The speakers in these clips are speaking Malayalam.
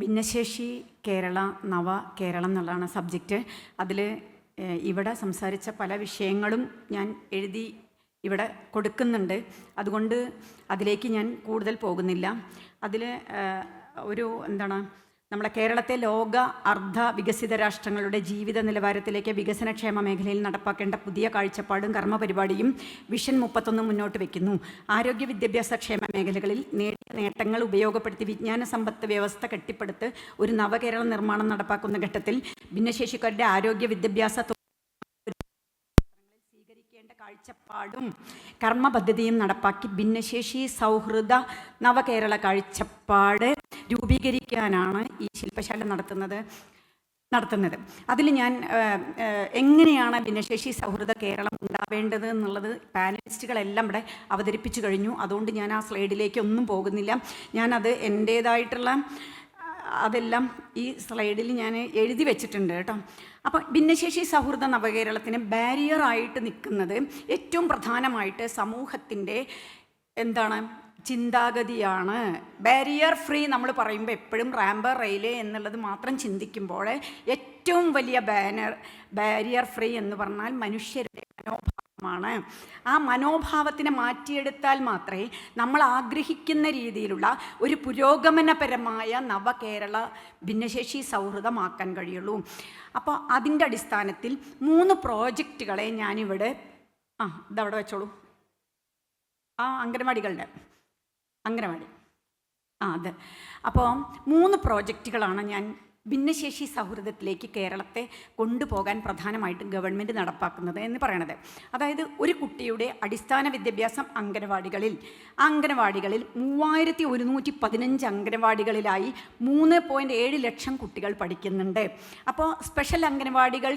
ഭിന്നശേഷി കേരള നവ കേരളം എന്നുള്ളതാണ് സബ്ജക്റ്റ്. അതിൽ ഇവിടെ സംസാരിച്ച പല വിഷയങ്ങളും ഞാൻ എഴുതി ഇവിടെ കൊടുക്കുന്നുണ്ട്. അതുകൊണ്ട് അതിലേക്ക് ഞാൻ കൂടുതൽ പോകുന്നില്ല. അതിൽ ഒരു എന്താണ് നമ്മുടെ കേരളത്തെ ലോക അർദ്ധ വികസിത രാഷ്ട്രങ്ങളുടെ ജീവിത നിലവാരത്തിലേക്ക് വികസനക്ഷേമ മേഖലയിൽ നടപ്പാക്കേണ്ട പുതിയ കാഴ്ചപ്പാടും കർമ്മപരിപാടിയും വിഷൻ മുപ്പത്തൊന്ന് മുന്നോട്ട് വയ്ക്കുന്നു ആരോഗ്യ വിദ്യാഭ്യാസ ക്ഷേമ മേഖലകളിൽ നേടിയ നേട്ടങ്ങൾ ഉപയോഗപ്പെടുത്തി വിജ്ഞാന സമ്പത്ത് വ്യവസ്ഥ കെട്ടിപ്പടുത്ത് ഒരു നവകേരള നിർമ്മാണം നടപ്പാക്കുന്ന ഘട്ടത്തിൽ ഭിന്നശേഷിക്കാരുടെ ആരോഗ്യ വിദ്യാഭ്യാസ സ്വീകരിക്കേണ്ട കാഴ്ചപ്പാടും കർമ്മപദ്ധതിയും നടപ്പാക്കി ഭിന്നശേഷി സൗഹൃദ നവകേരള കാഴ്ചപ്പാട് രൂപീകരിക്കാനാണ് ഈ ശില്പശാല നടത്തുന്നത് നടത്തുന്നത്. അതിൽ ഞാൻ എങ്ങനെയാണ് ഭിന്നശേഷി സൗഹൃദ കേരളം ഉണ്ടാവേണ്ടത് എന്നുള്ളത് പാനലിസ്റ്റുകളെല്ലാം ഇവിടെ അവതരിപ്പിച്ചു കഴിഞ്ഞു. അതുകൊണ്ട് ഞാൻ ആ സ്ലൈഡിലേക്ക് ഒന്നും പോകുന്നില്ല. ഞാനത് എന്റേതായിട്ടുള്ള അതെല്ലാം ഈ സ്ലൈഡിൽ ഞാൻ എഴുതി വെച്ചിട്ടുണ്ട് കേട്ടോ. അപ്പോൾ ഭിന്നശേഷി സൗഹൃദ നവകേരളത്തിന് ബാരിയറായിട്ട് നിൽക്കുന്നത് ഏറ്റവും പ്രധാനമായിട്ട് സമൂഹത്തിന്റെ എന്താണ് ചിന്താഗതിയാണ്. ബാരിയർ ഫ്രീ നമ്മൾ പറയുമ്പോൾ എപ്പോഴും റാമ്പർ റെയിലേ എന്നുള്ളത് മാത്രം ചിന്തിക്കുമ്പോൾ ഏറ്റവും വലിയ ബാനർ ബാരിയർ ഫ്രീ എന്ന് പറഞ്ഞാൽ മനുഷ്യരുടെ മനോഭാവമാണ്. ആ മനോഭാവത്തിനെ മാറ്റിയെടുത്താൽ മാത്രമേ നമ്മൾ ആഗ്രഹിക്കുന്ന രീതിയിലുള്ള ഒരു പുരോഗമനപരമായ നവകേരള ഭിന്നശേഷി സൗഹൃദമാക്കാൻ കഴിയുള്ളൂ. അപ്പോൾ അതിന്റെ അടിസ്ഥാനത്തിൽ മൂന്ന് പ്രോജക്റ്റുകളെ ഞാനിവിടെ ആ ഇതവിടെ വെച്ചോളൂ. ആ അംഗനവാടികളുടെ അംഗനവാടി. ആ അതെ. അപ്പോൾ മൂന്ന് പ്രോജക്റ്റുകളാണ് ഞാൻ ഭിന്നശേഷി സൗഹൃദത്തിലേക്ക് കേരളത്തെ കൊണ്ടുപോകാൻ പ്രധാനമായിട്ടും ഗവൺമെന്റ് നടപ്പാക്കുന്നത് എന്ന് പറയണത്. അതായത് ഒരു കുട്ടിയുടെ അടിസ്ഥാന വിദ്യാഭ്യാസം അംഗനവാടികളിൽ അംഗനവാടികളിൽ മൂവായിരത്തി ഒരുന്നൂറ്റി പതിനഞ്ച് അംഗനവാടികളിലായി മൂന്ന് പോയിന്റ് ഏഴ് ലക്ഷം കുട്ടികൾ പഠിക്കുന്നുണ്ട്. അപ്പോൾ സ്പെഷ്യൽ അംഗനവാടികൾ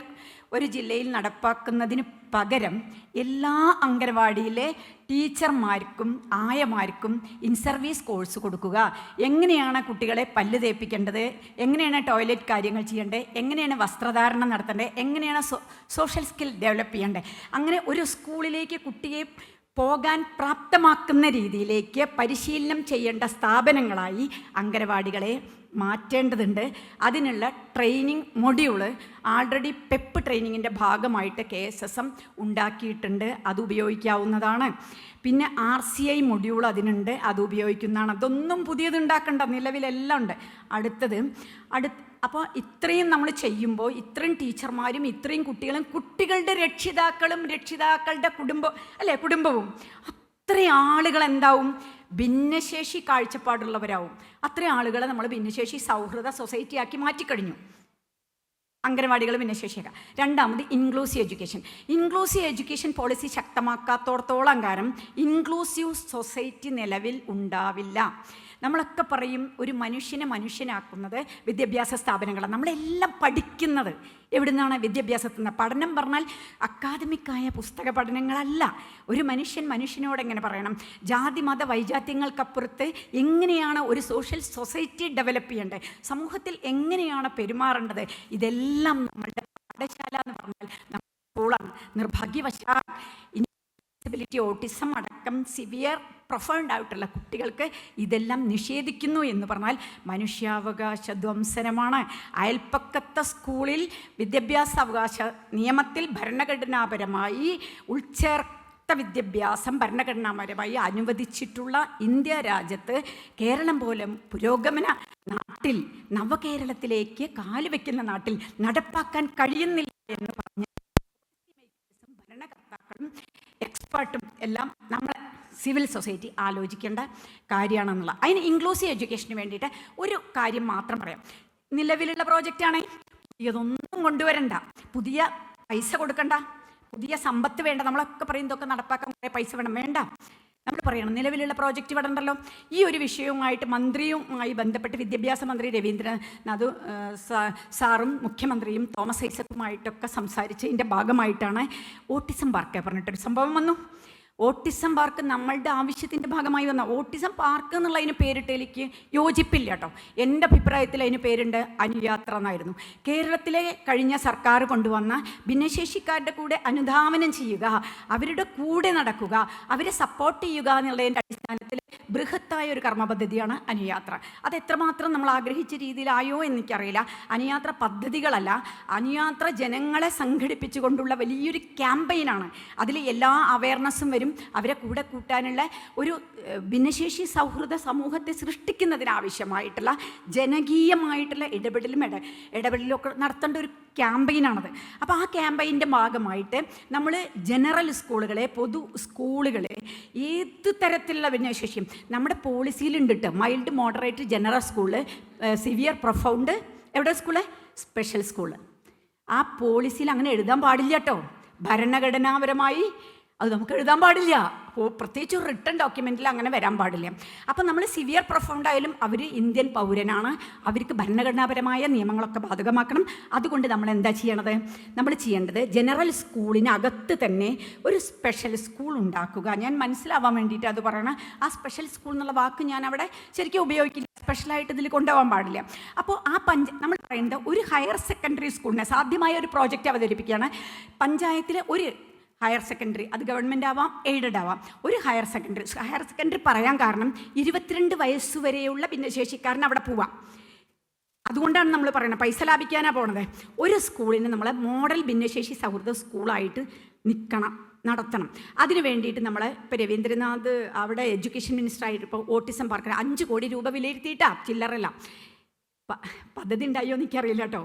ഒരു ജില്ലയിൽ നടപ്പാക്കുന്നതിന് പകരം എല്ലാ അംഗനവാടിയിലെ ടീച്ചർമാർക്കും ആയമാർക്കും ഇൻ സർവീസ് കോഴ്സ് കൊടുക്കുക. എങ്ങനെയാണ് കുട്ടികളെ പല്ല് തേപ്പിക്കേണ്ടത്? എങ്ങനെയാണ് ടോയ്ലറ്റ് കാര്യങ്ങൾ ചെയ്യേണ്ടത്? എങ്ങനെയാണ് വസ്ത്രധാരണം നടത്തേണ്ടത്? എങ്ങനെയാണ് സോഷ്യൽ സ്കിൽ ഡെവലപ്പ് ചെയ്യേണ്ടത്? അങ്ങനെ ഒരു സ്കൂളിലേക്ക് കുട്ടിയെ പോകാൻ പ്രാപ്തമാക്കുന്ന രീതിയിലേക്ക് പരിശീലനം ചെയ്യേണ്ട സ്ഥാപനങ്ങളായി അംഗനവാടികളെ മാറ്റേണ്ടതുണ്ട്. അതിനുള്ള ട്രെയിനിങ് മൊഡ്യൂൾ ആൾറെഡി പെപ്പ് ട്രെയിനിങ്ങിന്റെ ഭാഗമായിട്ട് കെ എസ് എസ് എം ഉണ്ടാക്കിയിട്ടുണ്ട്. അത് ഉപയോഗിക്കാവുന്നതാണ്. പിന്നെ ആർ സി ഐ മൊഡ്യൂൾ അതിനുണ്ട്. അത് ഉപയോഗിക്കുന്നതാണ്. അതൊന്നും പുതിയത് ഉണ്ടാക്കേണ്ട നിലവിലെല്ലാം ഉണ്ട്. അടുത്തത് അടു അപ്പോൾ ഇത്രയും നമ്മൾ ചെയ്യുമ്പോൾ ഇത്രയും ടീച്ചർമാരും ഇത്രയും കുട്ടികളും കുട്ടികളുടെ രക്ഷിതാക്കളും രക്ഷിതാക്കളുടെ കുടുംബം അല്ലേ കുടുംബവും അത്രയും ആളുകൾ എന്താവും? ഭിന്നശേഷി കാഴ്ചപ്പാടുള്ളവരാവും. അത്രയും ആളുകളെ നമ്മൾ ഭിന്നശേഷി സൗഹൃദ സൊസൈറ്റി സൊസൈറ്റിയാക്കി മാറ്റിക്കഴിഞ്ഞു. അംഗനവാടികൾ ഭിന്നശേഷിയൊക്കെ. രണ്ടാമത് inclusive education inclusive education policy ശക്തമാക്കാത്തോടത്തോളം കാരണം ഇൻക്ലൂസീവ് സൊസൈറ്റി നിലവിൽ ഉണ്ടാവില്ല. നമ്മളൊക്കെ പറയും ഒരു മനുഷ്യനെ മനുഷ്യനാക്കുന്നത് വിദ്യാഭ്യാസ സ്ഥാപനങ്ങളാണ്. നമ്മളെല്ലാം പഠിക്കുന്നത്. എവിടെ നിന്നാണ് വിദ്യാഭ്യാസത്തിൽ നിന്ന്? പഠനം പറഞ്ഞാൽ അക്കാദമിക്കായ പുസ്തക പഠനങ്ങളല്ല. ഒരു മനുഷ്യൻ മനുഷ്യനോട് എങ്ങനെ പറയണം? ജാതി മത വൈജാത്യങ്ങൾക്കപ്പുറത്ത് എങ്ങനെയാണ് ഒരു സോഷ്യൽ സൊസൈറ്റി ഡെവലപ്പ് ചെയ്യേണ്ടത്? സമൂഹത്തിൽ എങ്ങനെയാണ് പെരുമാറേണ്ടത്? ഇതെല്ലാം നമ്മളുടെ പാഠശാല എന്ന് പറഞ്ഞാൽ നമ്മുടെ സ്കൂളാണ് നിർഭാഗ്യവശാൽ ഡിസബിലിറ്റി ഓട്ടിസം അടക്കം സിവിയർ പ്രൊഫൗണ്ട് ആയിട്ടുള്ള കുട്ടികൾക്ക് ഇതെല്ലാം നിഷേധിക്കുന്നു എന്ന് പറഞ്ഞാൽ മനുഷ്യാവകാശ ധ്വംസനമാണ്. അയൽപ്പക്കത്തെ സ്കൂളിൽ വിദ്യാഭ്യാസ അവകാശ നിയമത്തിൽ ഭരണഘടനാപരമായി ഉൾച്ചേർത്ത വിദ്യാഭ്യാസം ഭരണഘടനാപരമായി അനുവദിച്ചിട്ടുള്ള ഇന്ത്യ രാജ്യത്ത് കേരളം പോലെ പുരോഗമന നാട്ടിൽ നവകേരളത്തിലേക്ക് കാലുവെക്കുന്ന നാട്ടിൽ നടപ്പാക്കാൻ കഴിയുന്നില്ല എന്ന് പറഞ്ഞ് ഭരണകർത്താക്കളും എക്സ്പേർട്ടും എല്ലാം നമ്മൾ സിവിൽ സൊസൈറ്റി ആലോചിക്കേണ്ട കാര്യമാണെന്നുള്ള അതിന് ഇൻക്ലൂസീവ് എഡ്യൂക്കേഷന് വേണ്ടിയിട്ട് ഒരു കാര്യം മാത്രം പറയാം. നിലവിലുള്ള പ്രോജക്റ്റ് ആണെങ്കിൽ ഇതൊന്നും കൊണ്ടുവരണ്ട. പുതിയ പൈസ കൊടുക്കണ്ട. പുതിയ സമ്പത്ത് വേണ്ട. നമ്മളൊക്കെ പറയും ഇതൊക്കെ നടപ്പാക്കാൻ കുറേ പൈസ വേണം. വേണ്ട. നമ്മൾ പറയണം നിലവിലുള്ള പ്രോജക്റ്റ് ഇവിടെ ഉണ്ടല്ലോ. ഈ ഒരു വിഷയവുമായിട്ട് മന്ത്രിയുമായി ബന്ധപ്പെട്ട് വിദ്യാഭ്യാസ മന്ത്രി രവീന്ദ്രനാഥ് സാറും മുഖ്യമന്ത്രിയും തോമസ് ഐസക്കുമായിട്ടൊക്കെ സംസാരിച്ചതിന്റെ ഭാഗമായിട്ടാണ് ഓട്ടിസം പാർക്ക് പറഞ്ഞിട്ടൊരു സംഭവം വന്നു. ഓട്ടിസം പാർക്ക് നമ്മളുടെ ആവശ്യത്തിന്റെ ഭാഗമായി വന്ന ഓട്ടിസം പാർക്ക് എന്നുള്ള അതിന് പേരിട്ടേലേക്ക് യോജിപ്പില്ല കേട്ടോ. എന്റെ അഭിപ്രായത്തിൽ അതിന് പേരുണ്ട് അനുയാത്ര എന്നായിരുന്നു. കേരളത്തിലെ കഴിഞ്ഞ സർക്കാർ കൊണ്ടുവന്ന ഭിന്നശേഷിക്കാരുടെ കൂടെ അനുധാവനം ചെയ്യുക അവരുടെ കൂടെ നടക്കുക അവരെ സപ്പോർട്ട് ചെയ്യുക എന്നുള്ളതിന്റെ അടിസ്ഥാനത്തിൽ ബൃഹത്തായ ഒരു കർമ്മപദ്ധതിയാണ് അനുയാത്ര. അത് എത്രമാത്രം നമ്മൾ ആഗ്രഹിച്ച രീതിയിലായോ എനിക്കറിയില്ല അനുയാത്ര പദ്ധതികളല്ല. അനുയാത്ര ജനങ്ങളെ സംഘടിപ്പിച്ചുകൊണ്ടുള്ള വലിയൊരു ക്യാമ്പയിനാണ്. അതിൽ എല്ലാ അവയർനെസ്സും വരും. അവരെ കൂടെ കൂട്ടാനുള്ള ഒരു ഭിന്നശേഷി സൗഹൃദ സമൂഹത്തെ സൃഷ്ടിക്കുന്നതിനാവശ്യമായിട്ടുള്ള ജനകീയമായിട്ടുള്ള ഇടപെടലും ഇട ഇടപെടലും ഒക്കെ നടത്തേണ്ട ഒരു ക്യാമ്പയിനാണത്. അപ്പോൾ ആ ക്യാമ്പയിന്റെ ഭാഗമായിട്ട് നമ്മൾ ജനറൽ സ്കൂളുകളെ പൊതു സ്കൂളുകളെ ഏത് തരത്തിലുള്ള ഭിന്നശേഷിയും നമ്മുടെ പോളിസിയിലുണ്ട് mild moderate general school severe profound എവിടെ സ്കൂൾ? Special school. ആ പോളിസിയിൽ അങ്ങനെ എഴുതാൻ പാടില്ല കേട്ടോ. ഭരണഘടനാപരമായി അത് നമുക്ക് എഴുതാൻ പാടില്ല. അപ്പോൾ പ്രത്യേകിച്ച് റിട്ടേൺ ഡോക്യുമെന്റിൽ അങ്ങനെ വരാൻ പാടില്ല. അപ്പോൾ നമ്മൾ സിവിയർ പ്രൊഫൗണ്ട് ആയാലും അവർ ഇന്ത്യൻ പൗരനാണ്. അവർക്ക് ഭരണഘടനാപരമായ നിയമങ്ങളൊക്കെ ബാധകമാക്കണം. അതുകൊണ്ട് നമ്മൾ എന്താ ചെയ്യണത്? നമ്മൾ ചെയ്യേണ്ടത് ജനറൽ സ്കൂളിനകത്ത് തന്നെ ഒരു സ്പെഷ്യൽ സ്കൂൾ ഉണ്ടാക്കുക. ഞാൻ മനസ്സിലാവാൻ വേണ്ടിയിട്ട് അത് പറയണം. ആ സ്പെഷ്യൽ സ്കൂൾ എന്നുള്ള വാക്ക് ഞാൻ അവിടെ ശരിക്കും ഉപയോഗിക്കില്ല. സ്പെഷ്യലായിട്ട് ഇതിൽ കൊണ്ടുപോകാൻ പാടില്ല. അപ്പോൾ ആ പഞ്ച നമ്മൾ പറയുന്നത് ഒരു ഹയർ സെക്കൻഡറി സ്കൂളിനെ സാധ്യമായ ഒരു പ്രോജക്റ്റ് അവതരിപ്പിക്കുകയാണ്. പഞ്ചായത്തിലെ ഒരു ഹയർ സെക്കൻഡറി അത് ഗവൺമെന്റ് ആവാം എയ്ഡഡ് ആവാം. ഒരു ഹയർ സെക്കൻഡറി ഹയർ സെക്കൻഡറി പറയാൻ കാരണം ഇരുപത്തിരണ്ട് വയസ്സ് വരെയുള്ള ഭിന്നശേഷിക്കാരൻ അവിടെ പോവാം. അതുകൊണ്ടാണ് നമ്മൾ പറയുന്നത് പൈസ ലാഭിക്കാനാണ് പോണത്. ഒരു സ്കൂളിന് നമ്മൾ മോഡൽ ഭിന്നശേഷി സൗഹൃദ സ്കൂളായിട്ട് നിൽക്കണം നടത്തണം. അതിന് വേണ്ടിയിട്ട് നമ്മൾ ഇപ്പോൾ രവീന്ദ്രനാഥ് അവിടെ എഡ്യൂക്കേഷൻ ഇപ്പോൾ ഓട്ടിസം പാർക്കിന് അഞ്ച് കോടി രൂപ വിലയിരുത്തിയിട്ടാണ് ചില്ലറല്ല പദ്ധതി ഉണ്ടായോ എനിക്കറിയില്ല കേട്ടോ.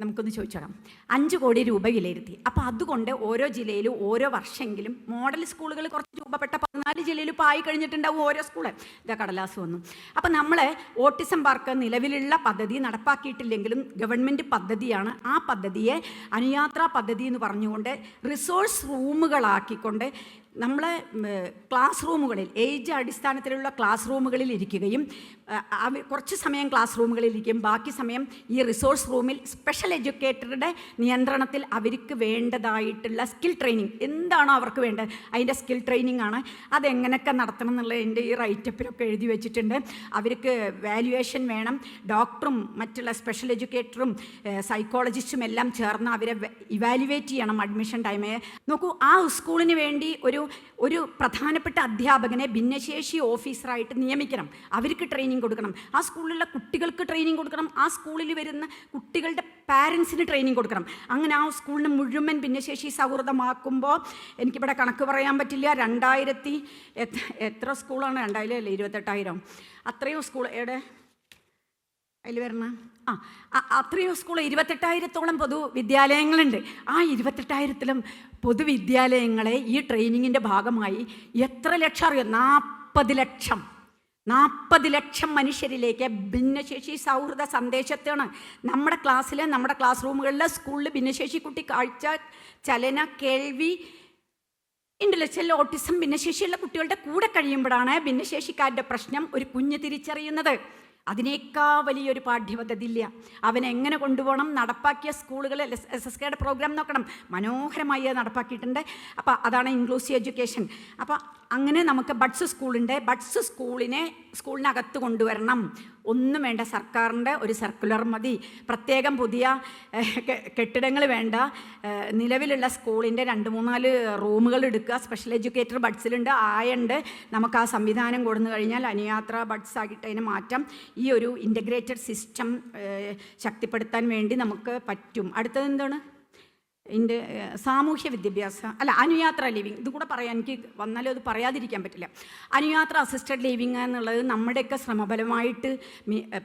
നമുക്കൊന്ന് ചോദിച്ചോളാം അഞ്ച് കോടി രൂപ വിലയിരുത്തി. അപ്പോൾ അതുകൊണ്ട് ഓരോ ജില്ലയിലും ഓരോ വർഷമെങ്കിലും മോഡൽ സ്കൂളുകൾ കുറച്ച് രൂപപ്പെട്ട പതിനാല് ജില്ലയിൽ ഇപ്പോൾ ആയി കഴിഞ്ഞിട്ടുണ്ടാവും ഓരോ സ്കൂൾ. ഇതാ കടലാസ് വന്നു. അപ്പോൾ നമ്മൾ ഓട്ടിസം പാർക്ക് നിലവിലുള്ള പദ്ധതി നടപ്പാക്കിയിട്ടില്ലെങ്കിലും ഗവൺമെന്റ് പദ്ധതിയാണ്. ആ പദ്ധതിയെ അനുയാത്രാ പദ്ധതി എന്ന് പറഞ്ഞുകൊണ്ട് റിസോഴ്സ് റൂമുകളാക്കിക്കൊണ്ട് നമ്മളെ ക്ലാസ് റൂമുകളിൽ ഏജ് അടിസ്ഥാനത്തിലുള്ള ക്ലാസ് റൂമുകളിൽ ഇരിക്കുകയും കുറച്ച് സമയം ക്ലാസ് റൂമുകളിലിരിക്കും. ബാക്കി സമയം ഈ റിസോഴ്സ് റൂമിൽ സ്പെഷ്യൽ എഡ്യൂക്കേറ്ററുടെ നിയന്ത്രണത്തിൽ അവർക്ക് വേണ്ടതായിട്ടുള്ള സ്കിൽ ട്രെയിനിങ് എന്താണോ അവർക്ക് വേണ്ടത്? അതിന്റെ സ്കിൽ ട്രെയിനിങ് ആണ്. അതെങ്ങനെയൊക്കെ നടത്തണം എന്നുള്ള എന്റെ ഈ റൈറ്റപ്പിലൊക്കെ എഴുതി വെച്ചിട്ടുണ്ട്. അവർക്ക് വാല്യുവേഷൻ വേണം. ഡോക്ടറും മറ്റുള്ള സ്പെഷ്യൽ എഡ്യൂക്കേറ്ററും സൈക്കോളജിസ്റ്റും എല്ലാം ചേർന്ന് അവരെ ഇവാലുവേറ്റ് ചെയ്യണം അഡ്മിഷൻ ടൈമേ നോക്കൂ ആ സ്കൂളിന് വേണ്ടി ഒരു ഒരു പ്രധാനപ്പെട്ട അധ്യാപകനെ ഭിന്നശേഷി ഓഫീസറായിട്ട് നിയമിക്കണം. അവർക്ക് ട്രെയിനിങ് കൊടുക്കണം. ആ സ്കൂളിലുള്ള കുട്ടികൾക്ക് ട്രെയിനിങ് കൊടുക്കണം. ആ സ്കൂളിൽ വരുന്ന കുട്ടികളുടെ പാരൻസിന് ട്രെയിനിങ് കൊടുക്കണം. അങ്ങനെ ആ സ്കൂളിന് മുഴുവൻ ഭിന്നശേഷി സൗഹൃദമാക്കുമ്പോൾ എനിക്കിവിടെ കണക്ക് പറയാൻ പറ്റില്ല. രണ്ടായിരത്തി എത്ര സ്കൂളാണ്? രണ്ടായിരം അല്ലേ? ഇരുപത്തെട്ടായിരം. അത്രയും സ്കൂൾ എവിടെ? അതിൽ വരണ? ആ അത്രയും സ്കൂൾ ഇരുപത്തെട്ടായിരത്തോളം പൊതുവിദ്യാലയങ്ങളുണ്ട് ആ ഇരുപത്തെട്ടായിരത്തിലും പൊതുവിദ്യാലയങ്ങളെ ഈ ട്രെയിനിങ്ങിന്റെ ഭാഗമായി എത്ര ലക്ഷം അറിയോ? നാൽപ്പത് ലക്ഷം. നാൽപ്പത് ലക്ഷം മനുഷ്യരിലേക്ക് ഭിന്നശേഷി സൗഹൃദ സന്ദേശത്താണ് നമ്മുടെ ക്ലാസ്സിൽ നമ്മുടെ ക്ലാസ് റൂമുകളിൽ സ്കൂളിൽ ഭിന്നശേഷി കുട്ടി കാഴ്ച ചലന കേൾവി ഇന്റലക്ച്വൽ ഓട്ടിസം ഭിന്നശേഷിയുള്ള കുട്ടികളുടെ കൂടെ കഴിയുമ്പോഴാണ് ഭിന്നശേഷിക്കാരുടെ പ്രശ്നം ഒരു കുഞ്ഞ് തിരിച്ചറിയുന്നത്. അതിനേക്കാൾ വലിയൊരു പാഠ്യപദ്ധതി ഇല്ല അവൻ എങ്ങനെ കൊണ്ടുപോകണം? നടപ്പാക്കിയ സ്കൂളുകൾ എസ് എസ് കെയുടെ പ്രോഗ്രാം നോക്കണം. മനോഹരമായി അത് നടപ്പാക്കിയിട്ടുണ്ട്. അപ്പോൾ അതാണ് ഇൻക്ലൂസീവ് എഡ്യൂക്കേഷൻ അപ്പോൾ അങ്ങനെ നമുക്ക് ബഡ്സ് സ്കൂളുണ്ട് ബഡ്സ് സ്കൂളിനെ സ്കൂളിനകത്ത് കൊണ്ടുവരണം. ഒന്നും വേണ്ട. സർക്കാരിന്റെ ഒരു സർക്കുലർ മതി. പ്രത്യേകം പുതിയ കെട്ടിടങ്ങൾ വേണ്ട. നിലവിലുള്ള സ്കൂളിന്റെ രണ്ട് മൂന്നാൽ റൂമുകൾ എടുക്കുക. സ്പെഷ്യൽ എഡ്യൂക്കേറ്റർ ബഡ്സിലുണ്ട് ആയുണ്ട്. നമുക്ക് ആ സംവിധാനം കൊടുന്നു കഴിഞ്ഞാൽ അനുയാത്ര ബഡ്സ് അതിന് മാറ്റാം ഈ ഒരു ഇന്റഗ്രേറ്റഡ് സിസ്റ്റം ശക്തിപ്പെടുത്താൻ വേണ്ടി നമുക്ക് പറ്റും. അടുത്തത് എന്താണ്? ഏഹ്, സാമൂഹ്യ വിദ്യാഭ്യാസം അല്ല അനുയാത്ര ലിവിങ് ഇതും കൂടെ പറയാൻ എനിക്ക് വന്നാലും അത് പറയാതിരിക്കാൻ പറ്റില്ല. അനുയാത്ര അസിസ്റ്റഡ് ലിവിങ് എന്നുള്ളത് നമ്മുടെയൊക്കെ ശ്രമഫലമായിട്ട്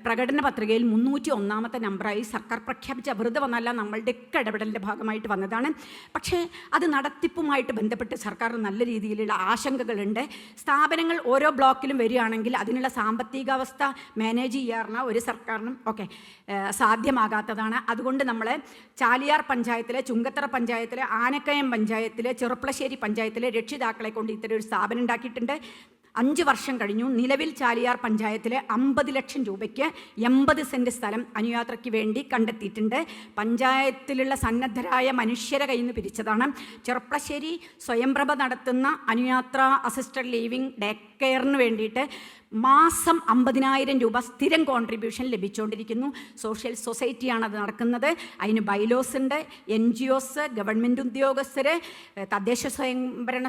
പ്രകടന പത്രികയിൽ മുന്നൂറ്റി ഒന്നാമത്തെ നമ്പറായി സർക്കാർ പ്രഖ്യാപിച്ച വെറുതെ വന്നല്ല നമ്മളുടെയൊക്കെ ഇടപെടലിന്റെ ഭാഗമായിട്ട് വന്നതാണ്. പക്ഷേ അത് നടത്തിപ്പുമായിട്ട് ബന്ധപ്പെട്ട് സർക്കാർ നല്ല രീതിയിലുള്ള ആശങ്കകളുണ്ട്. സ്ഥാപനങ്ങൾ ഓരോ ബ്ലോക്കിലും വരികയാണെങ്കിൽ അതിനുള്ള സാമ്പത്തികാവസ്ഥ മാനേജ് ചെയ്യാറുള്ള ഒരു സർക്കാരിനും ഓക്കെ സാധ്യമാകാത്തതാണ്. അതുകൊണ്ട് നമ്മൾ ചാലിയാർ പഞ്ചായത്തിലെ ചുങ്കത്തറ പഞ്ചായത്തിലെ ആനക്കയം പഞ്ചായത്തിലെ ചെറുപ്പളശ്ശേരി പഞ്ചായത്തിലെ രക്ഷിതാക്കളെ കൊണ്ട് ഇത്തരം ഒരു സ്ഥാപനം ഉണ്ടാക്കിയിട്ടുണ്ട്. അഞ്ച് വർഷം കഴിഞ്ഞു. നിലവിൽ ചാലിയാർ പഞ്ചായത്തിലെ അമ്പത് ലക്ഷം രൂപയ്ക്ക് എൺപത് സെന്റ് സ്ഥലം അനുയാത്രയ്ക്ക് വേണ്ടി കണ്ടെത്തിയിട്ടുണ്ട്. പഞ്ചായത്തിലുള്ള സന്നദ്ധരായ മനുഷ്യരെ കയ്യിൽ നിന്ന് പിരിച്ചതാണ്. ചെറുപ്പശ്ശേരി സ്വയംപ്രഭ നടത്തുന്ന അനുയാത്ര അസിസ്റ്റഡ് ലീവിംഗ് ഡേ കെയറിന് വേണ്ടിയിട്ട് മാസം അമ്പതിനായിരം രൂപ സ്ഥിരം കോൺട്രിബ്യൂഷൻ ലഭിച്ചുകൊണ്ടിരിക്കുന്നു സോഷ്യൽ സൊസൈറ്റിയാണ് അത് നടക്കുന്നത്. അതിന് ബൈലോസ് ഉണ്ട് എൻ ജി ഒസ് ഗവൺമെന്റ് ഉദ്യോഗസ്ഥർ തദ്ദേശ സ്വയംഭരണ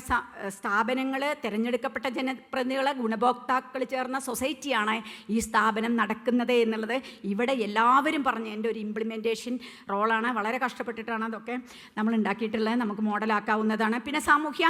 സ്ഥാപനങ്ങൾ തിരഞ്ഞെടുക്കപ്പെട്ട ജനപ്രതിനിധികൾ ഗുണഭോക്താക്കൾ ചേർന്ന സൊസൈറ്റിയാണ് ഈ സ്ഥാപനം നടക്കുന്നത് എന്നുള്ളത്. ഇവിടെ എല്ലാവരും പറഞ്ഞ എന്റെ ഒരു ഇംപ്ലിമെന്റേഷൻ റോളാണ് വളരെ കഷ്ടപ്പെട്ടിട്ടാണ് അതൊക്കെ നമ്മൾ ഉണ്ടാക്കിയിട്ടുള്ളത്. നമുക്ക് മോഡലാക്കാവുന്നതാണ് പിന്നെ സാമൂഹ്യ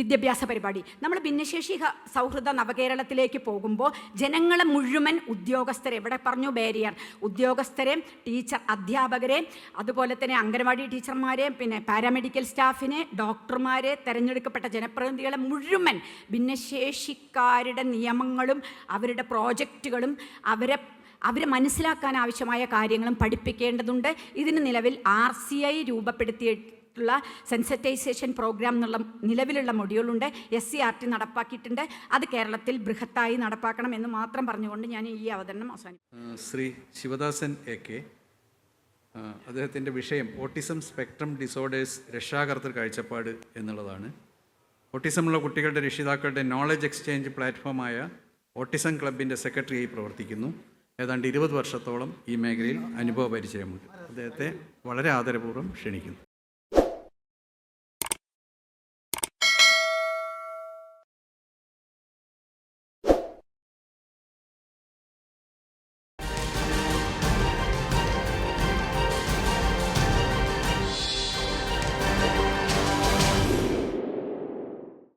വിദ്യാഭ്യാസ പരിപാടി. നമ്മൾ ഭിന്നശേഷി സൗഹൃദ നവകേരളത്തിലേക്ക് പോകുമ്പോൾ ജനങ്ങളെ മുഴുവൻ ഉദ്യോഗസ്ഥരെ എവിടെ പറഞ്ഞു ബാരിയർ ഉദ്യോഗസ്ഥരെ ടീച്ചർ അധ്യാപകരെ അതുപോലെ തന്നെ അംഗനവാടി ടീച്ചർമാരെ പിന്നെ പാരാമെഡിക്കൽ സ്റ്റാഫിനെ ഡോക്ടർമാരെ തിരഞ്ഞെടുക്കപ്പെട്ട ജനപ്രതിനിധികളെ മുഴുവൻ ഭിന്നശേഷിക്കാരുടെ നിയമങ്ങളും അവരുടെ പ്രോജക്റ്റുകളും അവരെ അവരെ മനസ്സിലാക്കാൻ ആവശ്യമായ കാര്യങ്ങളും പഠിപ്പിക്കേണ്ടതുണ്ട്. ഇതിന് നിലവിൽ ആർ സി ഐ രൂപപ്പെടുത്തിയിട്ടുള്ള സെൻസിറ്റൈസേഷൻ പ്രോഗ്രാം എന്നുള്ള നിലവിലുള്ള മൊഡ്യൂളുണ്ട്. എസ് സി ആർ ടി നടപ്പാക്കിയിട്ടുണ്ട്. അത് കേരളത്തിൽ ബൃഹത്തായി നടപ്പാക്കണം എന്ന് മാത്രം പറഞ്ഞുകൊണ്ട് ഞാൻ ഈ അവതരണം അവസാനിപ്പിക്കും ശ്രീ ശിവദാസൻ എ കെ അദ്ദേഹത്തിന്റെ വിഷയം ഓട്ടിസം സ്പെക്ട്രം ഡിസോർഡേഴ്സ് രക്ഷാകർത്തൃ കാഴ്ചപ്പാട് എന്നുള്ളതാണ്. ഓട്ടിസമുള്ള കുട്ടികളുടെ രക്ഷിതാക്കളുടെ നോളജ് എക്സ്ചേഞ്ച് പ്ലാറ്റ്ഫോമായ ഓട്ടിസം ക്ലബിന്റെ സെക്രട്ടറിയായി പ്രവർത്തിക്കുന്നു. ഏതാണ്ട് ഇരുപത് വർഷത്തോളം ഈ മേഖലയിൽ അനുഭവ പരിചയമുണ്ട്. അദ്ദേഹത്തെ വളരെ ആദരപൂർവം ക്ഷണിക്കുന്നു.